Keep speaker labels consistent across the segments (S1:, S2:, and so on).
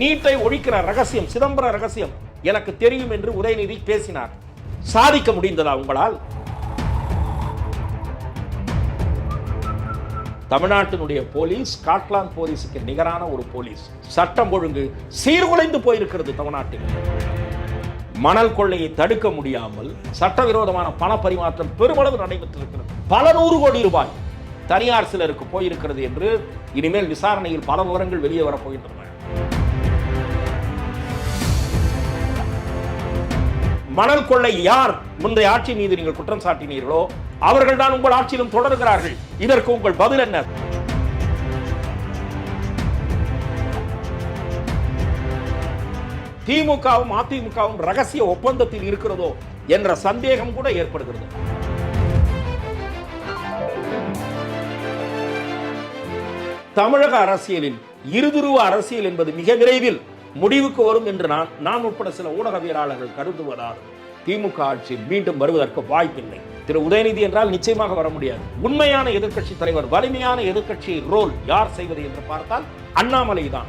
S1: நீட்டை ஒழிக்கிற ரகசியம் சிதம்பர ரகசியம் எனக்கு தெரியும் என்று உதயநிதி பேசினார். சாதிக்க முடிந்ததா உங்களால்? தமிழ்நாட்டினுடைய போலீஸ் ஸ்காட்லாந்து போலீஸுக்கு நிகரான ஒரு போலீஸ். சட்டம் ஒழுங்கு சீர்குலைந்து போயிருக்கிறது தமிழ்நாட்டில். மணல் கொள்ளையை தடுக்க முடியாமல் சட்டவிரோதமான பண பரிமாற்றம் பெருமளவு நடைபெற்றிருக்கிறது. பல நூறு கோடி ரூபாய் தனியார் சிலருக்கு போயிருக்கிறது என்று இனிமேல் விசாரணையில் பல விவரங்கள் வெளியே வரப்போகின்றன மணல் கொள்ளை யார்? முந்தைய ஆட்சி மீது நீங்கள் குற்றம் சாட்டினீர்களோ அவர்கள் தான் உங்கள் ஆட்சியிலும் தொடர்கிறார்கள். இதற்கு உங்கள் பதில் என்ன? திமுகவும் அதிமுகவும் ரகசிய ஒப்பந்தத்தில் இருக்கிறதோ என்ற சந்தேகம் கூட ஏற்படுகிறது. தமிழக அரசியலில் இருதுருவ அரசியல் என்பது மிக விரைவில் முடிவுக்கு வரும் என்று நான் நான் உட்பட சில ஊடகவியலாளர்கள் கருதுவதால் திமுக ஆட்சி மீண்டும் வருவதற்கு வாய்ப்பில்லை. திரு உதயநிதி என்றால் நிச்சயமாக வர முடியாது. உண்மையான எதிர்க்கட்சி தலைவர் வலிமையான எதிர்க்கட்சி ரோல் யார் செய்வது என்று பார்த்தால் அண்ணாமலை தான்.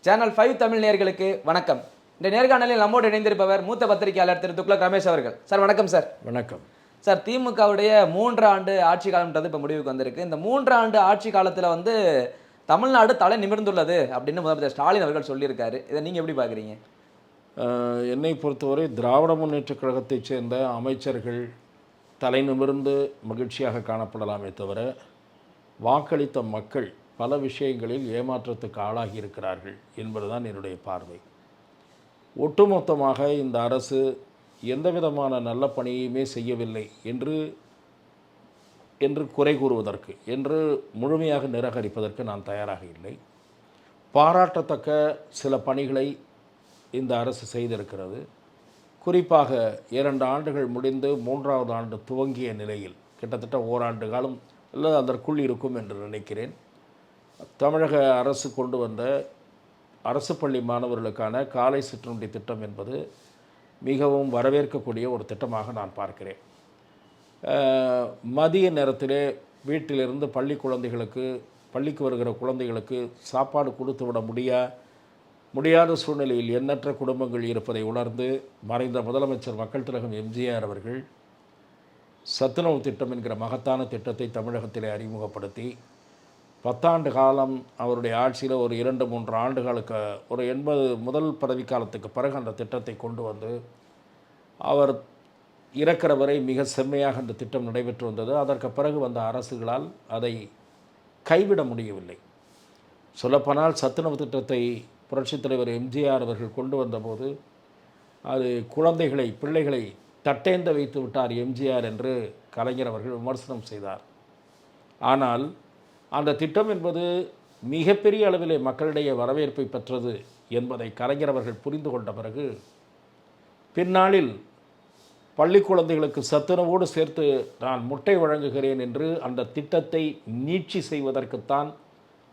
S2: சேனல் ஃபைவ் தமிழ் நேயர்களுக்கு வணக்கம். இந்த நேர்காணலில் நம்மோடு இணைந்திருப்பவர் மூத்த பத்திரிகையாளர் திரு துக்ளக் ரமேஷ் அவர்கள். சார் வணக்கம் சார்.
S1: வணக்கம்.
S2: சார் திமுகவுடைய மூன்று ஆண்டு ஆட்சி காலம்ன்றது இப்போ முடிவுக்கு வந்திருக்கு. இந்த மூன்று ஆண்டு ஆட்சி காலத்தில் வந்து தமிழ்நாடு தலை நிமிர்ந்துள்ளது அப்படின்னு முதலமைச்சர் ஸ்டாலின் அவர்கள் சொல்லியிருக்காரு. இதை நீங்கள் எப்படி பார்க்குறீங்க
S1: என்னை பொறுத்தவரை திராவிட முன்னேற்றக் கழகத்தைச் சேர்ந்த அமைச்சர்கள் தலை நிமிர்ந்து மகிழ்ச்சியாக காணப்படலாமே தவிர வாக்களித்த மக்கள் பல விஷயங்களில் ஏமாற்றத்துக்கு ஆளாகி இருக்கிறார்கள் என்பதுதான் என்னுடைய பார்வை. ஒட்டுமொத்தமாக இந்த அரசு எந்த விதமான நல்ல பணியுமே செய்யவில்லை என்று என்று குறை கூறுவதற்கு என்று முழுமையாக நிராகரிப்பதற்கு நான் தயாராக இல்லை. பாராட்டத்தக்க சில பணிகளை இந்த அரசு செய்திருக்கிறது. குறிப்பாக இரண்டு ஆண்டுகள் முடிந்து மூன்றாவது ஆண்டு துவங்கிய நிலையில் கிட்டத்தட்ட ஓராண்டு காலம் அல்லது அதற்குள் இருக்கும் என்று நினைக்கிறேன். தமிழக அரசு கொண்டு வந்த அரசு பள்ளி மாணவர்களுக்கான காலை சிற்றுண்டி திட்டம் என்பது மிகவும் வரவேற்கக்கூடிய ஒரு திட்டமாக நான் பார்க்கிறேன். மதிய நேரத்திலே வீட்டிலிருந்து பள்ளி குழந்தைகளுக்கு பள்ளிக்கு வருகிற குழந்தைகளுக்கு சாப்பாடு கொடுத்து விட முடியா முடியாத சூழ்நிலையில் எண்ணற்ற குடும்பங்கள் இருப்பதை உணர்ந்து மறைந்த முதலமைச்சர் மக்கள் திலகம் எம்ஜிஆர் அவர்கள் சத்துணவு திட்டம் என்கிற மகத்தான திட்டத்தை தமிழகத்திலே அறிமுகப்படுத்தி பத்தாண்டு காலம் அவருடைய ஆட்சியில் ஒரு இரண்டு மூன்று ஆண்டுகளுக்கு ஒரு எண்பது முதல் பதவிக்காலத்துக்கு பிறகு அந்த திட்டத்தை கொண்டு வந்து அவர் இறக்கிற வரை மிக செம்மையாக அந்த திட்டம் நடைபெற்று வந்தது. அதற்கு பிறகு வந்த அரசுகளால் அதை கைவிட முடியவில்லை. சொல்லப்போனால் சத்துணவு திட்டத்தை புரட்சித் தலைவர் எம்ஜிஆர் அவர்கள் கொண்டு வந்தபோது அது குழந்தைகளை பிள்ளைகளை தட்டேந்த வைத்து விட்டார் எம்ஜிஆர் என்று கலைஞர் அவர்கள் விமர்சனம் செய்தார். ஆனால் அந்த திட்டம் என்பது மிகப்பெரிய அளவிலே மக்களிடையே வரவேற்பை பெற்றது என்பதை கலைஞர் அவர்கள் புரிந்து கொண்ட பிறகு பின்னாளில் பள்ளி குழந்தைகளுக்கு சத்துணவோடு சேர்த்து நான் முட்டை வழங்குகிறேன் என்று அந்த திட்டத்தை நீட்சி செய்வதற்குத்தான்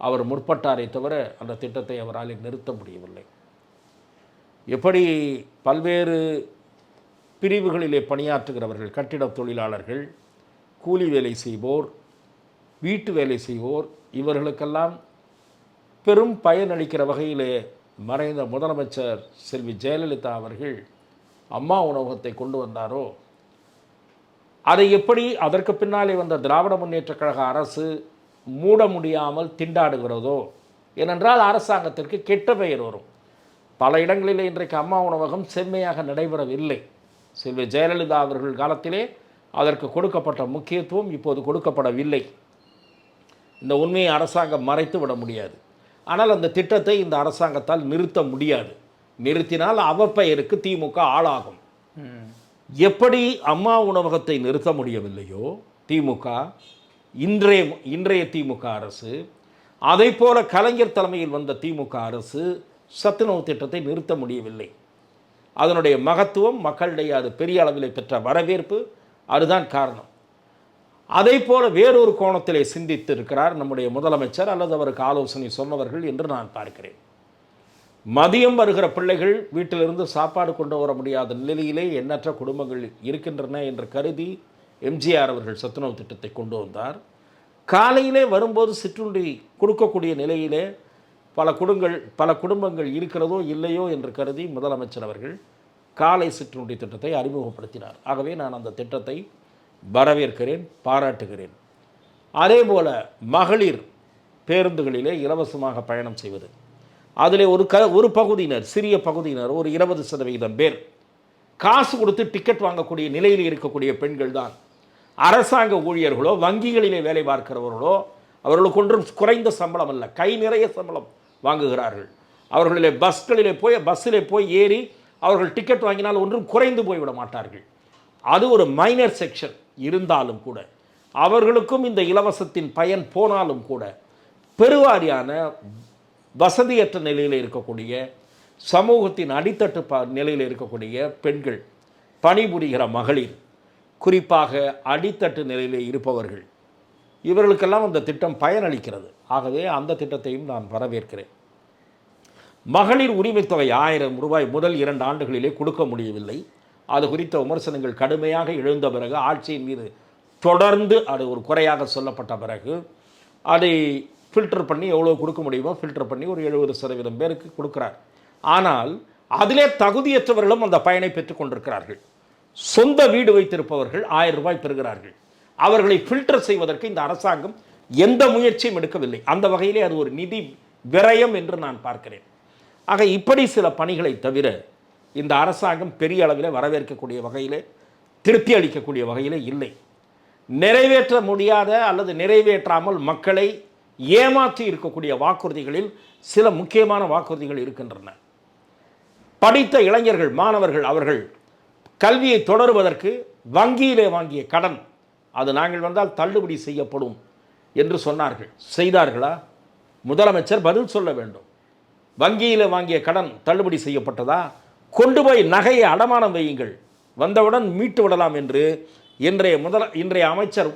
S1: அவர் முற்பட்டாரே தவிர அந்த திட்டத்தை அவரால் நிறுத்த முடியவில்லை. எப்படி பல்வேறு பிரிவுகளிலே பணியாற்றுகிறவர்கள் கட்டிடத் தொழிலாளர்கள் கூலி வேலை செய்வோர் வீட்டு வேலை செய்வோர் இவர்களுக்கெல்லாம் பெரும் பயனளிக்கிற வகையிலே மறைந்த முதலமைச்சர் செல்வி ஜெயலலிதா அவர்கள் அம்மா உணவகத்தை கொண்டு வந்தாரோ? அதை எப்படி அதற்கு பின்னாலே வந்த திராவிட முன்னேற்றக் கழக அரசு மூட முடியாமல் திண்டாடுகிறதோ? ஏனென்றால் அரசாங்கத்திற்கு கெட்ட பெயர் வரும். பல இடங்களிலே இன்றைக்கு அம்மா உணவகம் செம்மையாக நடைபெறவில்லை. செல்வி ஜெயலலிதா அவர்கள் காலத்திலே அதற்கு கொடுக்கப்பட்ட முக்கியத்துவம் இப்போது கொடுக்கப்படவில்லை. இந்த உண்மையை அரசாங்கம் மறைத்து விட முடியாது. ஆனால் அந்த திட்டத்தை இந்த அரசாங்கத்தால் நிறுத்த முடியாது. நிறுத்தினால் அவப்பெயருக்கு திமுக ஆளாகும். எப்படி அம்மா உணவகத்தை நிறுத்த முடியவில்லையோ திமுக இன்றைய இன்றைய திமுக அரசு அதை போல கலைஞர் தலைமையில் வந்த திமுக அரசு சத்துணவு திட்டத்தை நிறுத்த முடியவில்லை. அதனுடைய மகத்துவம் மக்களிடையே அது பெரிய அளவில் பெற்ற வரவேற்பு. அதுதான் காரணம். அதை போல வேறொரு கோணத்திலே சிந்தித்து இருக்கிறார் நம்முடைய முதலமைச்சர் அல்லது அவருக்கு ஆலோசனை சொன்னவர்கள் என்று நான் பார்க்கிறேன். மதியம் வருகிற பிள்ளைகள் வீட்டிலிருந்து சாப்பாடு கொண்டு வர முடியாத நிலையிலே எண்ணற்ற குடும்பங்கள் இருக்கின்றன என்று கருதி எம்ஜிஆர் அவர்கள் சத்துணவு திட்டத்தை கொண்டு வந்தார். காலையிலே வரும்போது சிற்றுண்டி கொடுக்கக்கூடிய நிலையிலே பல குடும்பங்கள் பல குடும்பங்கள் இருக்கிறதோ இல்லையோ என்று கருதி முதலமைச்சர் அவர்கள் காலை சிற்றுண்டி திட்டத்தை அறிமுகப்படுத்தினார். ஆகவே நான் அந்த திட்டத்தை வரவேற்கிறேன் பாராட்டுகிறேன். அதே போல மகளிர் பேருந்துகளிலே இலவசமாக பயணம் செய்வது. அதிலே ஒரு க ஒரு பகுதியினர் சிறிய பகுதியினர் ஒரு இருபது சதவிகிதம் பேர் காசு கொடுத்து டிக்கெட் வாங்கக்கூடிய நிலையில் இருக்கக்கூடிய பெண்கள் தான் அரசாங்க ஊழியர்களோ வங்கிகளிலே வேலை பார்க்கிறவர்களோ அவர்களுக்கு ஒன்றும் குறைந்த சம்பளம் அல்ல கை நிறைய சம்பளம் வாங்குகிறார்கள். அவர்களிலே பஸ்களிலே போய் பஸ்ஸிலே போய் ஏறி அவர்கள் டிக்கெட் வாங்கினால் ஒன்றும் குறைந்து போய்விட மாட்டார்கள். அது ஒரு மைனர் செக்ஷன் இருந்தாலும் கூட அவர்களுக்கும் இந்த இலவசத்தின் பயன் போனாலும் கூட பெருவாரியான வசதியற்ற நிலையில் இருக்கக்கூடிய சமூகத்தின் அடித்தட்டு ப நிலையில் இருக்கக்கூடிய பெண்கள் பணிபுரிகிற மகளிர் குறிப்பாக அடித்தட்டு நிலையில் இருப்பவர்கள் இவர்களுக்கெல்லாம் அந்த திட்டம் பயனளிக்கிறது. ஆகவே அந்த திட்டத்தையும் நான் வரவேற்கிறேன். மகளிர் உரிமைத்தொகை ஆயிரம் ரூபாய் முதல் இரண்டு ஆண்டுகளிலே கொடுக்க முடியவில்லை. அது குறித்த விமர்சனங்கள் கடுமையாக எழுந்த பிறகு ஆட்சியின் மீது தொடர்ந்து அது ஒரு குறையாக சொல்லப்பட்ட பிறகு அதை ஃபில்டர் பண்ணி எவ்வளோ கொடுக்க முடியுமோ ஃபில்டர் பண்ணி ஒரு எழுபது சதவீதம் பேருக்கு கொடுக்குறார். ஆனால் அதிலே தகுதியற்றவர்களும் அந்த பயனை பெற்றுக் கொண்டிருக்கிறார்கள். சொந்த வீடு வைத்திருப்பவர்கள் ஆயிரம் ரூபாய் பெறுகிறார்கள். அவர்களை ஃபில்டர் செய்வதற்கு இந்த அரசாங்கம் எந்த முயற்சியும் எடுக்கவில்லை. அந்த வகையிலே அது ஒரு நிதி விரயம் என்று நான் பார்க்கிறேன். ஆக இப்படி சில பணிகளை தவிர இந்த அரசாங்கம் பெரிய அளவில் வரவேற்கக்கூடிய வகையில் திருப்தி அளிக்கக்கூடிய வகையில் இல்லை. நிறைவேற்ற முடியாத அல்லது நிறைவேற்றாமல் மக்களை ஏமாற்றி இருக்கக்கூடிய வாக்குறுதிகளில் சில முக்கியமான வாக்குறுதிகள் இருக்கின்றன. படித்த இளைஞர்கள் மாணவர்கள் அவர்கள் கல்வியை தொடருவதற்கு வங்கியிலே வாங்கிய கடன் அது நாங்கள் வந்தால் தள்ளுபடி செய்யப்படும் என்று சொன்னார்கள். செய்தார்களா? முதலமைச்சர் பதில் சொல்ல வேண்டும். வங்கியில் வாங்கிய கடன் தள்ளுபடி செய்யப்பட்டதா? கொண்டு போய் நகையை அடமானம் வையுங்கள். வந்தவுடன் மீட்டு விடலாம் என்று இன்றைய முதல இன்றைய அமைச்சர்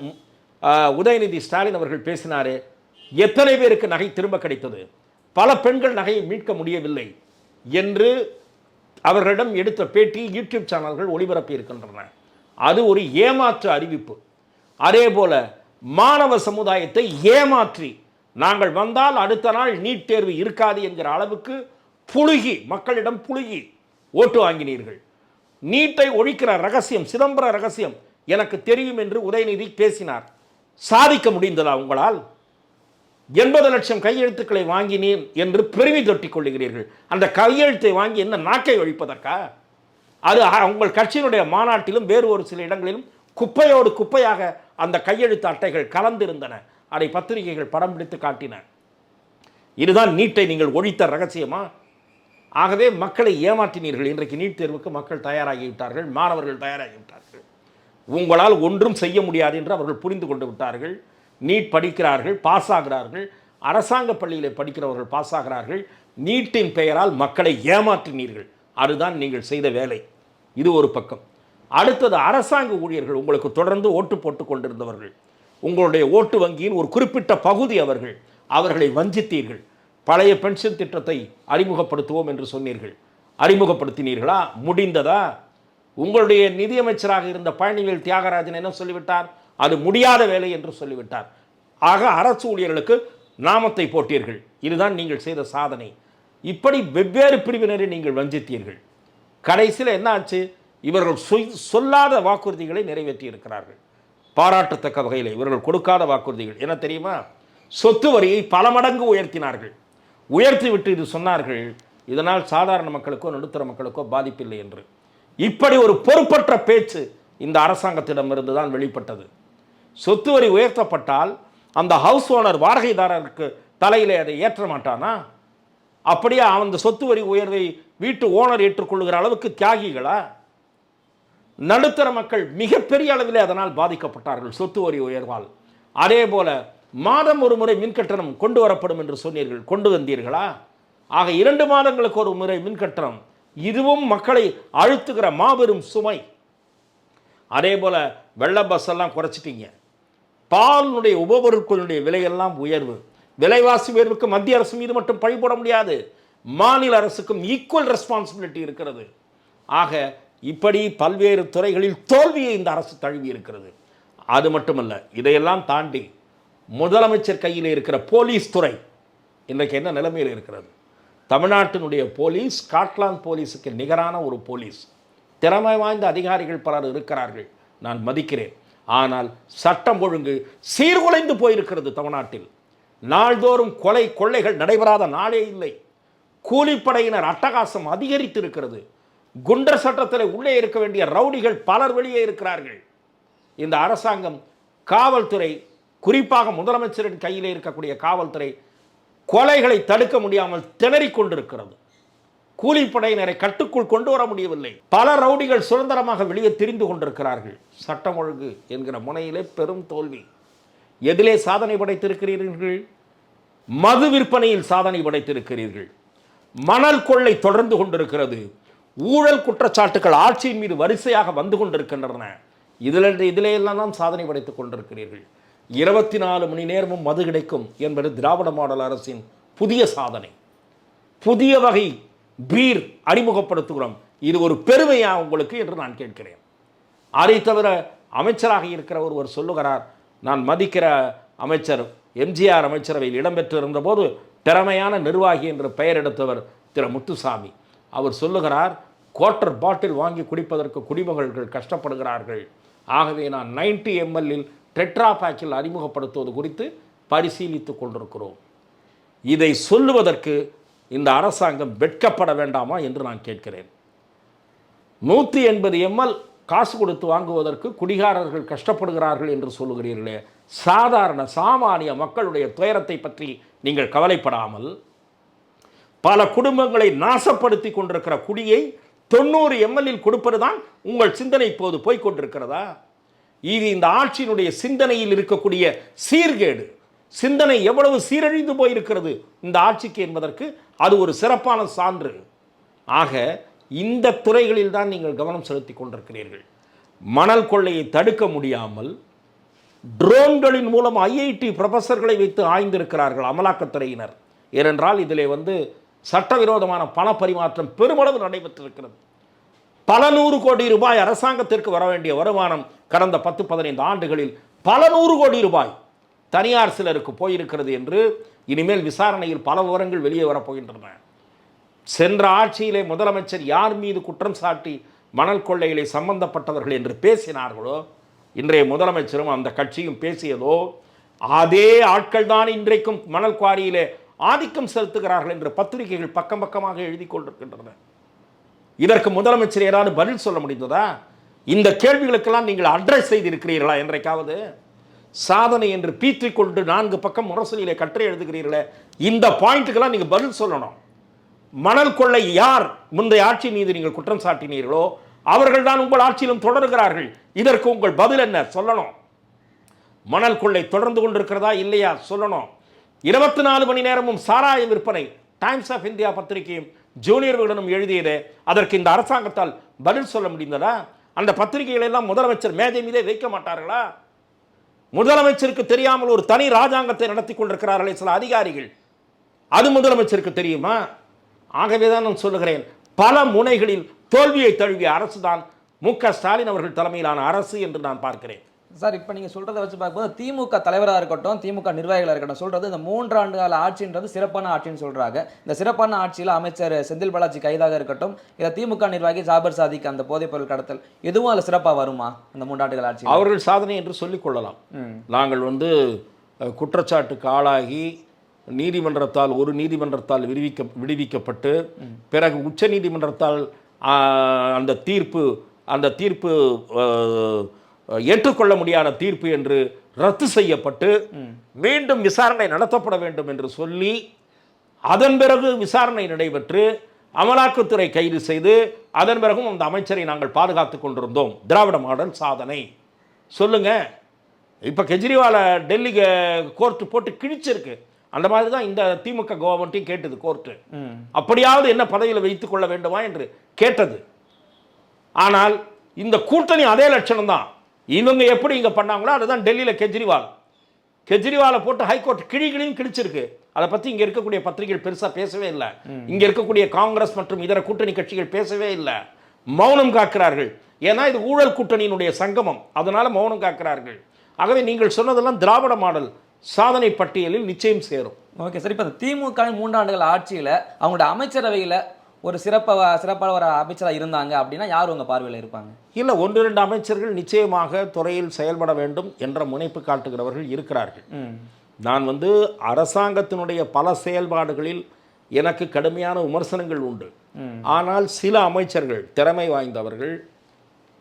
S1: உதயநிதி ஸ்டாலின் அவர்கள் பேசினாரே எத்தனை பேருக்கு நகை திரும்ப கிடைத்தது? பல பெண்கள் நகையை மீட்க முடியவில்லை என்று அவர்களிடம் எடுத்த பேட்டி யூடியூப் சேனல்கள் ஒளிபரப்பி இருக்கின்றன. அது ஒரு ஏமாற்று அறிவிப்பு. அதே போல மாணவ சமுதாயத்தை ஏமாற்றி நாங்கள் வந்தால் அடுத்த நாள் நீட் தேர்வு இருக்காது என்கிற அளவுக்கு புழுகி மக்களிடம் புழுகி ஓட்டு வாங்கினீர்கள். நீட்டை ஒழிக்கிற ரகசியம் சிதம்பர ரகசியம் எனக்கு தெரியும் என்று உதயநிதி பேசினார். சாதிக்க முடிந்ததா உங்களால்? எண்பது லட்சம் கையெழுத்துக்களை வாங்கினேன் என்று பெருமை தொட்டிக் கொள்ளுகிறீர்கள். அந்த கையெழுத்தை வாங்கி என்ன நாக்கை ஒழிப்பதற்கா? அது அ- உங்கள் கட்சியினுடைய மாநாட்டிலும் வேறு ஒரு சில இடங்களிலும் குப்பையோடு குப்பையாக அந்த கையெழுத்து அட்டைகள் கலந்திருந்தன. அதை பத்திரிகைகள் படம் பிடித்து காட்டின. இதுதான் நீட்டை நீங்கள் ஒழித்த ரகசியமா? ஆகவே மக்களை ஏமாற்றினீர்கள். இன்றைக்கு நீட் தேர்வுக்கு மக்கள் தயாராகிவிட்டார்கள். மாணவர்கள் தயாராகிவிட்டார்கள். உங்களால் ஒன்றும் செய்ய முடியாது என்று அவர்கள் புரிந்து கொண்டு விட்டார்கள். நீட் படிக்கிறார்கள் பாஸ் ஆகிறார்கள் அரசாங்க பள்ளியில் படிக்கிறவர்கள் பாஸ் ஆகிறார்கள் நீட்டின் பெயரால் மக்களை ஏமாற்றினீர்கள். அதுதான் நீங்கள் செய்த வேலை. இது ஒரு பக்கம். அடுத்தது அரசாங்க ஊழியர்கள் உங்களுக்கு தொடர்ந்து ஓட்டு போட்டு கொண்டிருந்தவர்கள். உங்களுடைய ஓட்டு வங்கியின் ஒரு குறிப்பிட்ட பகுதி அவர்கள். அவர்களை வஞ்சித்தீர்கள். பழைய பென்ஷன் திட்டத்தை அறிமுகப்படுத்துவோம் என்று சொன்னீர்கள். அறிமுகப்படுத்தினீர்களா? முடிந்ததா? உங்களுடைய நிதியமைச்சராக இருந்த பழனிவேல் தியாகராஜன் என்ன சொல்லிவிட்டார்? அது முடியாத வேலை என்று சொல்லிவிட்டார். ஆக அரசு ஊழியர்களுக்கு நாமத்தை போட்டீர்கள். இதுதான் நீங்கள் செய்த சாதனை. இப்படி வெவ்வேறு பிரிவினரை நீங்கள் வஞ்சித்தீர்கள். கடைசியில் என்ன ஆச்சு? இவர்கள் சொல்லாத வாக்குறுதிகளை நிறைவேற்றியிருக்கிறார்கள். பாராட்டத்தக்க வகையில் இவர்கள் கொடுக்காத வாக்குறுதிகள். என்ன தெரியுமா? சொத்து வரியை பல மடங்கு உயர்த்தினார்கள். உயர்த்தி விட்டு இது சொன்னார்கள் இதனால் சாதாரண மக்களுக்கோ நடுத்தர மக்களுக்கோ பாதிப்பில்லை என்று. இப்படி ஒரு பொறுப்பற்ற பேச்சு இந்த அரசாங்கத்திடமிருந்து தான் வெளிப்பட்டது. சொத்து வரி உயர்த்தப்பட்டால் அந்த ஹவுஸ் ஓனர் வாடகைதாரருக்கு தலையில் அதை ஏற்ற மாட்டானா? அப்படியே அந்த சொத்து வரி உயர்வை வீட்டு ஓனர் ஏற்றுக்கொள்கிற அளவுக்கு தியாகிகளா? நடுத்தர மக்கள் மிகப்பெரிய அளவிலே அதனால் பாதிக்கப்பட்டார்கள் சொத்து வரி உயர்வால். அதே போல மாதம் ஒரு முறை மின்கட்டணம் கொண்டு வரப்படும் என்று சொன்னீர்கள் கொண்டு வந்தீர்களா? ஆக இரண்டு மாதங்களுக்கு ஒரு முறை மின்கட்டணம் இதுவும் மக்களை அழுத்துகிற மாபெரும் சுமை. அதே போல வெள்ள பஸ் எல்லாம் குறைச்சிட்டீங்க. பாலினுடைய உபபொருட்களுடைய விலையெல்லாம் உயர்வு. விலைவாசி உயர்வுக்கு மத்திய அரசு மீது மட்டும் பழி போட முடியாது. மாநில அரசுக்கும் ஈக்குவல் ரெஸ்பான்சிபிலிட்டி இருக்கிறது. ஆக இப்படி பல்வேறு துறைகளில் தோல்வியை இந்த அரசு தழுவி இருக்கிறது. அது மட்டுமல்ல இதையெல்லாம் தாண்டி முதலமைச்சர் கையில் இருக்கிற போலீஸ் துறை இன்றைக்கு என்ன நிலைமையில் இருக்கிறது? தமிழ்நாட்டினுடைய போலீஸ் ஸ்காட்லாந்து போலீஸுக்கு நிகரான ஒரு போலீஸ். திறமை வாய்ந்த அதிகாரிகள் பலர் இருக்கிறார்கள். நான் மதிக்கிறேன். ஆனால் சட்டம் ஒழுங்கு சீர்குலைந்து போயிருக்கிறது தமிழ்நாட்டில். நாள்தோறும் கொலை கொள்ளைகள் நடைபெறாத நாளே இல்லை. கூலிப்படையினர் அட்டகாசம் அதிகரித்து இருக்கிறது குண்டர் சட்டத்தில் உள்ளே இருக்க வேண்டிய ரவுடிகள் பலர் வெளியே இருக்கிறார்கள். இந்த அரசாங்கம் காவல்துறை குறிப்பாக முதலமைச்சரின் கையிலே இருக்கக்கூடிய காவல்துறை கொலைகளை தடுக்க முடியாமல் திணறிக் கொண்டிருக்கிறது. கூலிப்படையினரை கட்டுக்குள் கொண்டு வர முடியவில்லை. பல ரவுடிகள் சுதந்திரமாக வெளியே திரிந்து கொண்டிருக்கிறார்கள். சட்டம் ஒழுங்கு என்கிற முனையிலே பெரும் தோல்வி. எதிலே சாதனை படைத்திருக்கிறீர்கள். மது விற்பனையில் சாதனை படைத்திருக்கிறீர்கள். மணல் கொள்ளை தொடர்ந்து கொண்டிருக்கிறது. ஊழல் குற்றச்சாட்டுகள் ஆட்சியின் மீது வரிசையாக வந்து கொண்டிருக்கின்றன. இதில் இதிலே எல்லாம் தான் சாதனை படைத்துக் கொண்டிருக்கிறீர்கள். இருபத்தி நாலு மணி நேரமும் மது கிடைக்கும் என்பது திராவிட மாடல் அரசின் புதிய சாதனை. புதிய வகை பீர் அறிமுகப்படுத்துகிறோம். இது ஒரு பெருமையா உங்களுக்கு என்று நான் கேட்கிறேன். அதை தவிர அமைச்சராக இருக்கிற ஒருவர் சொல்லுகிறார் நான் மதிக்கிற அமைச்சர் எம்ஜிஆர் அமைச்சரவையில் இடம்பெற்றிருந்த போது திறமையான நிர்வாகி என்று பெயர் எடுத்தவர் திரு முத்துசாமி. அவர் சொல்லுகிறார் குவார்ட்டர் பாட்டில் வாங்கி குடிப்பதற்கு குடிமகள்கள் கஷ்டப்படுகிறார்கள். ஆகவே நான் 90 எம்எல்லில் டெட்ரா பேக்கில் அறிமுகப்படுத்துவது குறித்து பரிசீலித்துக் கொண்டிருக்கிறோம். இதை சொல்லுவதற்கு இந்த அரசாங்கம் வெட்கப்பட வேண்டாமா என்று நான் கேட்கிறேன். நூற்றி எண்பது எம்எல் காசு கொடுத்து வாங்குவதற்கு குடிகாரர்கள் கஷ்டப்படுகிறார்கள் என்று சொல்லுகிறீர்களே. சாதாரண சாமானிய மக்களுடைய துயரத்தை பற்றி நீங்கள் கவலைப்படாமல் பல குடும்பங்களை நாசப்படுத்தி கொண்டிருக்கிற குடியை தொண்ணூறு எம்எல்லில் கொடுப்பது தான் உங்கள் சிந்தனை இப்போது போய்கொண்டிருக்கிறதா இது இந்த ஆட்சியினுடைய சிந்தனையில் இருக்கக்கூடிய சீர்கேடு. சிந்தனை எவ்வளவு சீரழிந்து போயிருக்கிறது இந்த ஆட்சிக்கு என்பதற்கு அது ஒரு சிறப்பான சான்று. ஆக இந்த துறைகளில் தான் நீங்கள் கவனம் செலுத்தி கொண்டிருக்கிறீர்கள். மணல் கொள்ளையை தடுக்க முடியாமல் ட்ரோன்களின் மூலம் ஐஐடி ப்ரொஃபஸர்களை வைத்து ஆய்ந்திருக்கிறார்கள் அமலாக்கத்துறையினர். ஏனென்றால் இதிலே வந்து சட்டவிரோதமான பண பரிமாற்றம் பெருமளவு நடைபெற்றிருக்கிறது. பல நூறு கோடி ரூபாய் அரசாங்கத்திற்கு வர வேண்டிய வருமானம் கடந்த பத்து பதினைந்து ஆண்டுகளில் பல நூறு கோடி ரூபாய் தனியார் சிலருக்கு போயிருக்கிறது என்று இனிமேல் விசாரணையில் பல விவரங்கள் வெளியே வரப்போகின்றன. சென்ற ஆட்சியிலே முதலமைச்சர் யார் மீது குற்றம் சாட்டி மணல் கொள்ளையிலே சம்பந்தப்பட்டவர்கள் என்று பேசினார்களோ இன்றைய முதலமைச்சரும் அந்த கட்சியும் பேசியதோ அதே ஆட்கள் தான் இன்றைக்கும் மணல் குவாரியிலே ஆதிக்கம் செலுத்துகிறார்கள் என்று பத்திரிகைகள் பக்கம் பக்கமாக எழுதி கொண்டிருக்கின்றன. இதற்கு முதலமைச்சர் ஏதாவது பதில் சொல்ல முடிந்ததா? இந்த கேள்விகளுக்கெல்லாம் நீங்கள் அட்ரஸ் செய்திருக்கிறீர்களா என்றைக்காவது? சாதனை என்று பீற்றிக்கொண்டு நான்கு பக்கம் முரசொலியிலே கற்றை எழுதுகிறீர்களே இந்த பாயிண்ட்டுக்கெல்லாம் நீங்கள் பதில் சொல்லணும். மணல் கொள்ளை யார் முந்தைய ஆட்சி மீது நீங்கள் குற்றம் சாட்டினீர்களோ அவர்கள் தான் உங்கள் ஆட்சியிலும் தொடர்கிறார்கள். இதற்கு உங்கள் பதில் என்ன? சொல்லணும். மணல் கொள்ளை தொடர்ந்து கொண்டிருக்கிறதா இல்லையா? சொல்லணும். இருபத்தி நாலு மணி நேரமும் சாராய விற்பனை டைம்ஸ் ஆஃப் இந்தியா பத்திரிகையும் ஜூனியர் விகடனும் எழுதியதே அதற்கு இந்த அரசாங்கத்தால் பதில் சொல்ல முடிந்ததா? அந்த பத்திரிகைகளை எல்லாம் முதலமைச்சர் மேஜை மீதே வைக்க மாட்டார்களா? முதலமைச்சருக்கு தெரியாமல் ஒரு தனி ராஜாங்கத்தை நடத்தி கொண்டிருக்கிறார்களே சில அதிகாரிகள். அது முதலமைச்சருக்கு தெரியுமா? ஆகவே தான் நான் சொல்லுகிறேன் பல முனைகளில் தோல்வியை தழுவிய அரசு தான் மு க ஸ்டாலின் அவர்கள் தலைமையிலான அரசு என்று நான் பார்க்கிறேன்.
S2: சார் இப்போ நீங்கள் சொல்கிறத வச்சு பார்க்கும்போது திமுக தலைவராக இருக்கட்டும் திமுக நிர்வாகிகளாக இருக்கட்டும் சொல்கிறது இந்த மூன்றாண்டு கால ஆட்சின்றது சிறப்பான ஆட்சின்னு சொல்கிறாங்க இந்த சிறப்பான ஆட்சியில் அமைச்சர் செந்தில் பாலாஜி கைதாக இருக்கட்டும் இல்லை திமுக நிர்வாகி ஜாபர் சாதிக் அந்த போதைப் பொருள் கடத்தல் எதுவும் அதில் சிறப்பாக வருமா அந்த மூன்றாண்டுகள் ஆட்சி
S1: அவர்கள் சாதனை என்று சொல்லிக் கொள்ளலாம்.
S2: ம்.
S1: நாங்கள் வந்து குற்றச்சாட்டுக்கு ஆளாகி நீதிமன்றத்தால் ஒரு நீதிமன்றத்தால் விடுவிக்க விடுவிக்கப்பட்டு பிறகு உச்ச நீதிமன்றத்தால் அந்த தீர்ப்பு அந்த தீர்ப்பு ஏற்றுக்கொள்ள முடியாத தீர்ப்பு என்று ரத்து செய்யப்பட்டு மீண்டும் விசாரணை நடத்தப்பட வேண்டும் என்று சொல்லி அதன் பிறகு விசாரணை நடைபெற்று அமலாக்கத்துறை கைது செய்து அதன் பிறகும் அந்த அமைச்சரை நாங்கள் பாதுகாத்து கொண்டிருந்தோம். திராவிட மாடல் சாதனை. சொல்லுங்க. இப்போ கெஜ்ரிவாலை டெல்லி கோர்ட்டு போட்டு கிழிச்சிருக்கு. அந்த மாதிரி தான் இந்த திமுக கவர்மெண்ட்டையும் கேட்டது கோர்ட்டு. அப்படியாவது என்ன பதவியில் வைத்துக் கொள்ள வேண்டுமா என்று கேட்டது. ஆனால் இந்த கூட்டணி அதே லட்சணம் தான் இவங்க எப்படி இங்கே பண்ணாங்களோ அதுதான் டெல்லியில் கெஜ்ரிவால். கெஜ்ரிவாலை போட்டு ஹைகோர்ட் கிழி கிழியும் கிழிச்சிருக்கு. அதை பற்றி இங்கே இருக்கக்கூடிய பத்திரிகைகள் பெருசாக பேசவே இல்லை. இங்கே இருக்கக்கூடிய காங்கிரஸ் மற்றும் இதர கூட்டணி கட்சிகள் பேசவே இல்லை. மௌனம் காக்கிறார்கள். ஏன்னா இது ஊழல் கூட்டணியினுடைய சங்கமம். அதனால மௌனம் காக்கிறார்கள். ஆகவே நீங்கள் சொன்னதெல்லாம் திராவிட மாடல் சாதனை பட்டியலில் நிச்சயம் சேரும்.
S2: ஓகே சார் இப்போ திமுக மூன்றாண்டுகள் ஆட்சியில் அவங்களோட அமைச்சரவையில் ஒரு சிறப்ப சிறப்பான ஒரு அமைச்சராக இருந்தாங்க அப்படின்னா யார் உங்கள் பார்வையில் இருப்பாங்க?
S1: இல்லை ஒன்று ரெண்டு அமைச்சர்கள் நிச்சயமாக துறையில் செயல்பட வேண்டும் என்ற முனைப்பு காட்டுகிறவர்கள் இருக்கிறார்கள். நான் வந்து அரசாங்கத்தினுடைய பல செயல்பாடுகளில் எனக்கு கடுமையான விமர்சனங்கள் உண்டு. ஆனால் சில அமைச்சர்கள் திறமை வாய்ந்தவர்கள்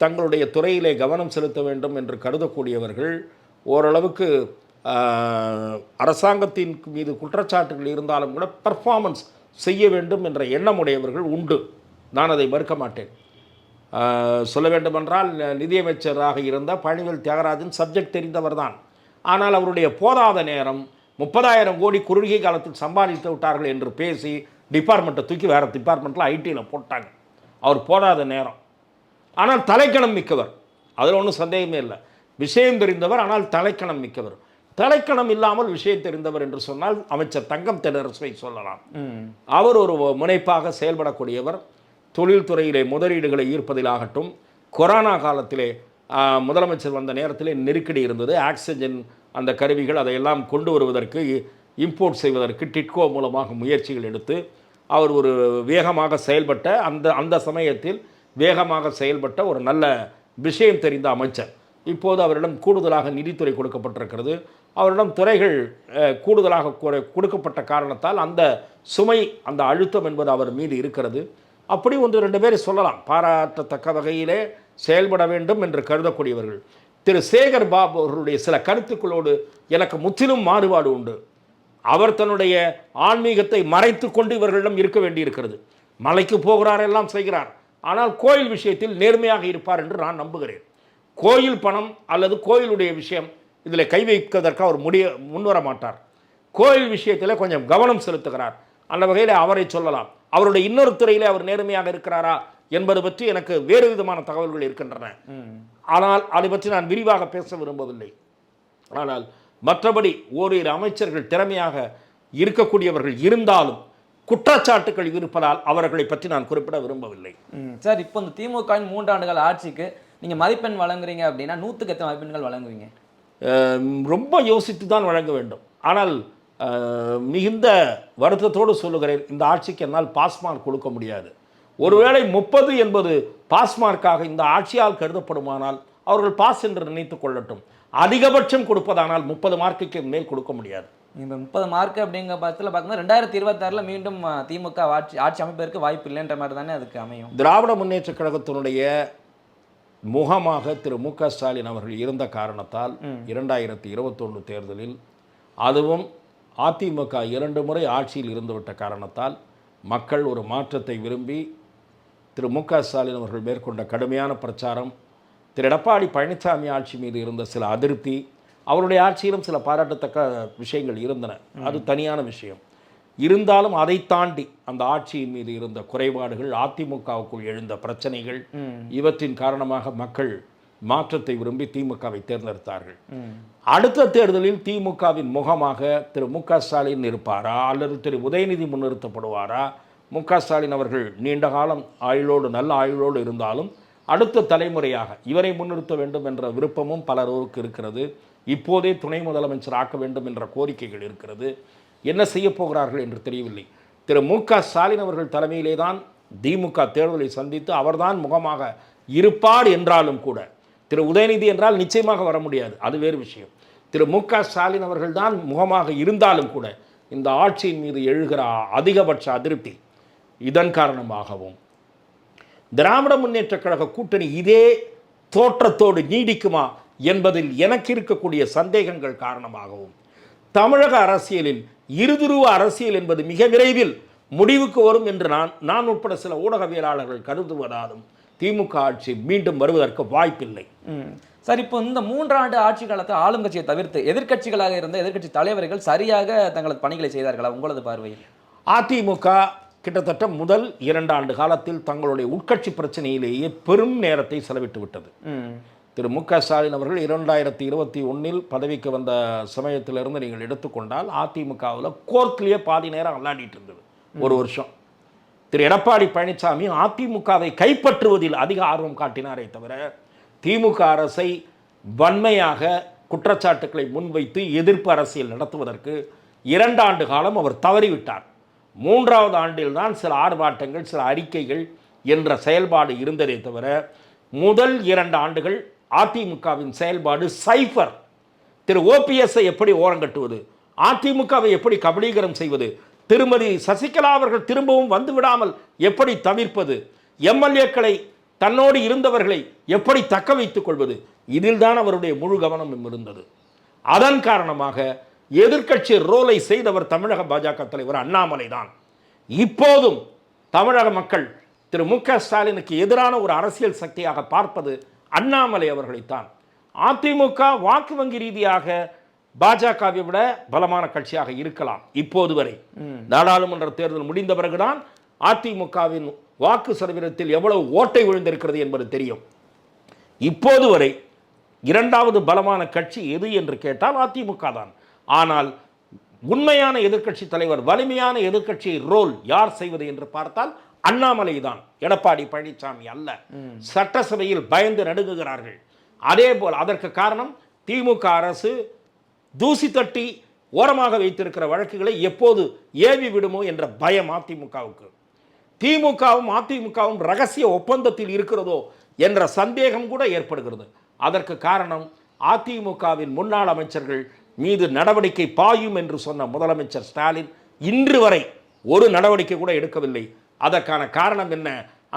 S1: தங்களுடைய துறையிலே கவனம் செலுத்த வேண்டும் என்று கருதக்கூடியவர்கள் ஓரளவுக்கு அரசாங்கத்தின் மீது குற்றச்சாட்டுகள் இருந்தாலும் கூட பெர்ஃபார்மன்ஸ் செய்ய வேண்டும் என்ற எண்ணமுடையவர்கள் உண்டு. நான் அதை மறுக்க மாட்டேன். சொல்ல வேண்டுமென்றால் நிதியமைச்சராக இருந்த பழனிவேல் தியாகராஜன் சப்ஜெக்ட் தெரிந்தவர் தான் ஆனால் அவருடைய போதாத நேரம் முப்பதாயிரம் கோடி குறுகிய காலத்தில் சம்பாதித்து விட்டார்கள் என்று பேசி டிபார்ட்மெண்ட்டை தூக்கி வேறு டிபார்ட்மெண்ட்டில் ஐடியில் போட்டாங்க. அவர் போதாத நேரம். ஆனால் தலைக்கணம் மிக்கவர். அதில் ஒன்றும் சந்தேகமே இல்லை. விஷயம் தெரிந்தவர் ஆனால் தலைக்கணம் மிக்கவர். தலைக்கணம் இல்லாமல் விஷயம் தெரிந்தவர் என்று சொன்னால் அமைச்சர் தங்கம் தென்னரசுவை சொல்லலாம். அவர் ஒரு முனைப்பாக செயல்படக்கூடியவர். தொழில்துறையிலே முதலீடுகளை ஈர்ப்பதிலாகட்டும் கொரோனா காலத்திலே முதலமைச்சர் வந்த நேரத்திலே நெருக்கடி இருந்தது. ஆக்சிஜன் அந்த கருவிகள் அதையெல்லாம் கொண்டு வருவதற்கு இம்போர்ட் செய்வதற்கு டிட்கோ மூலமாக முயற்சிகள் எடுத்து அவர் ஒரு வேகமாக செயல்பட்ட அந்த அந்த சமயத்தில் வேகமாக செயல்பட்ட ஒரு நல்ல விஷயம் தெரிந்த அமைச்சர். இப்போது அவரிடம் கூடுதலாக நிதித்துறை கொடுக்கப்பட்டிருக்கிறது. அவரிடம் துறைகள் கூடுதலாக குறை- கொடுக்கப்பட்ட காரணத்தால் அந்த சுமை அந்த அழுத்தம் என்பது அவர் மீது இருக்கிறது. அப்படி ஒன்று ரெண்டு பேரை சொல்லலாம். பாராட்டத்தக்க வகையிலே செயல்பட வேண்டும் என்று கருதக்கூடியவர்கள். திரு சேகர் பாபு அவர்களுடைய சில கருத்துக்களோடு எனக்கு முற்றிலும் மாறுபாடு உண்டு. அவர் தன்னுடைய ஆன்மீகத்தை மறைத்து கொண்டு இவர்களிடம் இருக்க வேண்டியிருக்கிறது. மலைக்கு போகிறார் எல்லாம் செய்கிறார். ஆனால் கோயில் விஷயத்தில் நேர்மையாக இருப்பார் என்று நான் நம்புகிறேன். கோயில் பணம் அல்லது கோயிலுடைய விஷயம் இதில் கை வைப்பதற்கு அவர் முடிய முன்வர மாட்டார் கோயில் விஷயத்தில் கொஞ்சம் கவனம் செலுத்துகிறார். அந்த வகையில் அவரை சொல்லலாம். அவருடைய இன்னொரு துறையிலே அவர் நேர்மையாக இருக்கிறாரா என்பது பற்றி எனக்கு வேறு விதமான தகவல்கள் இருக்கின்றன. ஆனால் அதை பற்றி நான் விரிவாக பேச விரும்பவில்லை. ஆனால் மற்றபடி ஓரிரு அமைச்சர்கள் திறமையாக இருக்கக்கூடியவர்கள் இருந்தாலும் குற்றச்சாட்டுகள் இருப்பதால் அவர்களை பற்றி நான் குறிப்பிட விரும்பவில்லை.
S2: ம் சார் இப்போ இந்த திமுகவின் மூன்றாண்டுகள் ஆட்சிக்கு நீங்கள் மதிப்பெண் வழங்குறீங்க அப்படின்னா நூற்றுக்கு எத்தனை மதிப்பெண்கள் வழங்குவீங்க?
S1: ரொம்ப யோசித்து தான் வழங்க வேண்டும். ஆனால் மிகுந்த வருத்தத்தோடு சொல்லுகிறேன் இந்த ஆட்சிக்கு என்னால் பாஸ் மார்க் கொடுக்க முடியாது. ஒருவேளை முப்பது என்பது பாஸ் மார்க்காக இந்த ஆட்சியால் கருதப்படுமானால் அவர்கள் பாஸ் என்று நினைத்துக் கொள்ளட்டும். அதிகபட்சம் கொடுப்பதானால் முப்பது மார்க்குக்கு மேல் கொடுக்க முடியாது.
S2: இப்போ முப்பது மார்க் அப்படிங்கிற பட்சத்தில் பார்க்கும்போது ரெண்டாயிரத்தி இருபத்தாறில் மீண்டும் திமுக ஆட்சி ஆட்சி அமைப்பதற்கு வாய்ப்பு இல்லைன்ற மாதிரி தானே அதுக்கு அமையும்.
S1: திராவிட முன்னேற்றக் கழகத்தினுடைய முகமாக திரு மு க ஸ்டாலின் அவர்கள் இருந்த காரணத்தால் இரண்டாயிரத்தி இருபத்தொன்று தேர்தலில் அதுவும் அதிமுக இரண்டு முறை ஆட்சியில் இருந்துவிட்ட காரணத்தால் மக்கள் ஒரு மாற்றத்தை விரும்பி திரு மு க ஸ்டாலின் அவர்கள் மேற்கொண்ட கடுமையான பிரச்சாரம் திரு எடப்பாடி பழனிசாமி ஆட்சி மீது இருந்த சில அதிருப்தி அவருடைய ஆட்சியிலும் சில பாராட்டத்தக்க விஷயங்கள் இருந்தன. அது தனியான விஷயம். இருந்தாலும் அதை தாண்டி அந்த ஆட்சியின் மீது இருந்த குறைபாடுகள் அதிமுகவுக்குள் எழுந்த பிரச்சனைகள் இவற்றின் காரணமாக மக்கள் மாற்றத்தை விரும்பி திமுகவை தேர்ந்தெடுத்தார்கள். அடுத்த தேர்தலில் திமுகவின் முகமாக திரு மு க ஸ்டாலின் இருப்பாரா? அல்லது திரு உதயநிதி முன்னிறுத்தப்படுவாரா? மு க ஸ்டாலின் அவர்கள் நீண்ட காலம் ஆயுளோடு நல்ல ஆயுளோடு இருந்தாலும் அடுத்த தலைமுறையாக இவரை முன்னிறுத்த வேண்டும் என்ற விருப்பமும் பலருக்கு இருக்கிறது. இப்போதே துணை முதலமைச்சர் ஆக்க வேண்டும் என்ற கோரிக்கைகள் இருக்கிறது. என்ன செய்ய போகிறார்கள் என்று தெரியவில்லை. திரு மு க ஸ்டாலின் அவர்கள் தலைமையிலே தான் திமுக தேர்தலை சந்தித்து அவர்தான் முகமாக இருப்பார் என்றாலும் கூட திரு உதயநிதி என்றால் நிச்சயமாக வர முடியாது. அது வேறு விஷயம். திரு மு க ஸ்டாலின் அவர்கள்தான் முகமாக இருந்தாலும் கூட இந்த ஆட்சியின் மீது எழுகிற அதிகபட்ச அதிருப்தி இதன் காரணமாகவும். திராவிட முன்னேற்றக் கழக கூட்டணி இதே தோற்றத்தோடு நீடிக்குமா என்பதில் எனக்கு இருக்கக்கூடிய சந்தேகங்கள் காரணமாகவும். தமிழக அரசியலில் இருதுருவ அரசியல் என்பது மிக விரைவில் முடிவுக்கு வரும் என்று நான் நான் உட்பட சில ஊடகவியலாளர்கள் கருதுவதாலும் திமுக ஆட்சி மீண்டும் வருவதற்கு வாய்ப்பில்லை.
S2: சார் இப்போ இந்த மூன்றாண்டு ஆட்சி காலத்தை ஆளும் கட்சியை தவிர்த்து எதிர்க்கட்சிகளாக இருந்த எதிர்க்கட்சி தலைவர்கள் சரியாக தங்களது பணிகளை செய்தார்களா? உங்களது பார்வையில்?
S1: அதிமுக கிட்டத்தட்ட முதல் இரண்டு ஆண்டு காலத்தில் தங்களுடைய உட்கட்சி பிரச்சனையிலேயே பெரும் நேரத்தை செலவிட்டு விட்டது. திரு மு க ஸ்டாலின் அவர்கள் இரண்டாயிரத்தி இருபத்தி ஒன்றில் பதவிக்கு வந்த சமயத்திலிருந்து நீங்கள் எடுத்துக்கொண்டால் அதிமுகவில் கோர்ட்லேயே பாதி நேரம் விளையாடிட்டு இருந்தது. ஒரு வருஷம். திரு எடப்பாடி பழனிசாமி அதிமுகவை கைப்பற்றுவதில் அதிக ஆர்வம் காட்டினாரே தவிர திமுக அரசை வன்மையாக குற்றச்சாட்டுக்களை முன்வைத்து எதிர்ப்பு அரசியல் நடத்துவதற்கு இரண்டாண்டு காலம் அவர் தவறிவிட்டார். மூன்றாவது ஆண்டில்தான் சில ஆர்ப்பாட்டங்கள் சில அறிக்கைகள் என்ற செயல்பாடு இருந்ததே தவிர முதல் இரண்டு ஆண்டுகள் அதிமுகவின் செயல்பாடு சைஃபர் திரு ஓபிஎஸ்ஐ எப்படி ஓரங்கட்டுவது அதிமுகவை எப்படி கபலீகரம் செய்வது? திருமதி சசிகலா அவர்கள் திரும்பவும் வந்து விடாமல் எப்படி தவிர்ப்பது? எம்எல்ஏக்களை தன்னோடு இருந்தவர்களை எப்படி தக்க வைத்துக் கொள்வது? இதில்தான் அவருடைய முழு கவனமும் இருந்தது. அதன் காரணமாக எதிர்க்கட்சி ரோலை செய்தவர் தமிழக பாஜக தலைவர் அண்ணாமலை தான். இப்போதும் தமிழக மக்கள் திரு மு க ஸ்டாலினுக்கு எதிரான ஒரு அரசியல் சக்தியாக பார்ப்பது அண்ணாமலை அவர்களைத்தான். அதிமுக வாக்கு வங்கி ரீதியாக பாஜகவை விட பலமான கட்சியாக இருக்கலாம் இப்போது வரை. நாடாளுமன்ற தேர்தல் முடிந்த பிறகுதான் அதிமுகவின் வாக்கு சதவீதத்தில் எவ்வளவு ஓட்டை விழுந்திருக்கிறது என்பது தெரியும். இப்போது வரை இரண்டாவது பலமான கட்சி எது என்று கேட்டால் அதிமுக தான். ஆனால் உண்மையான எதிர்க்கட்சி தலைவர் வலிமையான எதிர்க்கட்சி ரோல் யார் செய்வது என்று பார்த்தால் அண்ணாமலை தான் எடப்பாடி பழனிசாமி அல்ல. சட்டசபையில் பயந்து நடுங்குகிறார்கள். அதே போல் அதற்கு காரணம் திமுக அரசு தூசி தட்டி ஓரமாக வைத்திருக்கிற வழக்குகளை எப்போது ஏவி விடுமோ என்ற பயம் அதிமுகவுக்கு. திமுகவும் அதிமுகவும் ரகசிய ஒப்பந்தத்தில் இருக்கிறதோ என்ற சந்தேகம் கூட ஏற்படுகிறது. அதற்கு காரணம் அதிமுகவின் முன்னாள் அமைச்சர்கள் மீது நடவடிக்கை பாயும் என்று சொன்ன முதலமைச்சர் ஸ்டாலின் இன்று வரை ஒரு நடவடிக்கை கூட எடுக்கவில்லை. அதற்கான காரணம் என்ன?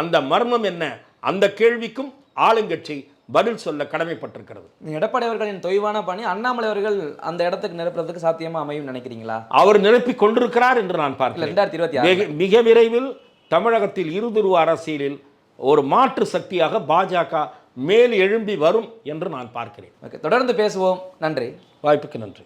S1: அந்த மர்மம் என்ன? அந்த கேள்விக்கும் ஆளுங்கட்சி பதில் சொல்ல கடமைப்பட்டிருக்கிறது.
S2: எடப்பாடி அவர்களின் தொய்வான பணி அண்ணாமலை அவர்கள் அந்த இடத்துக்கு நிரப்புறதுக்கு சாத்தியமா அமையும் நினைக்கிறீங்களா?
S1: அவர் நிரப்பிக் கொண்டிருக்கிறார் என்று நான் பார்க்கிறேன்
S2: ரெண்டாயிரத்தி இருபத்தி
S1: மிக விரைவில் தமிழகத்தில் இருதுருவ அரசியலில் ஒரு மாற்று சக்தியாக பாஜக மேல் எழும்பி வரும் என்று நான் பார்க்கிறேன்.
S2: ஓகே தொடர்ந்து பேசுவோம். நன்றி.
S1: வாய்ப்புக்கு நன்றி.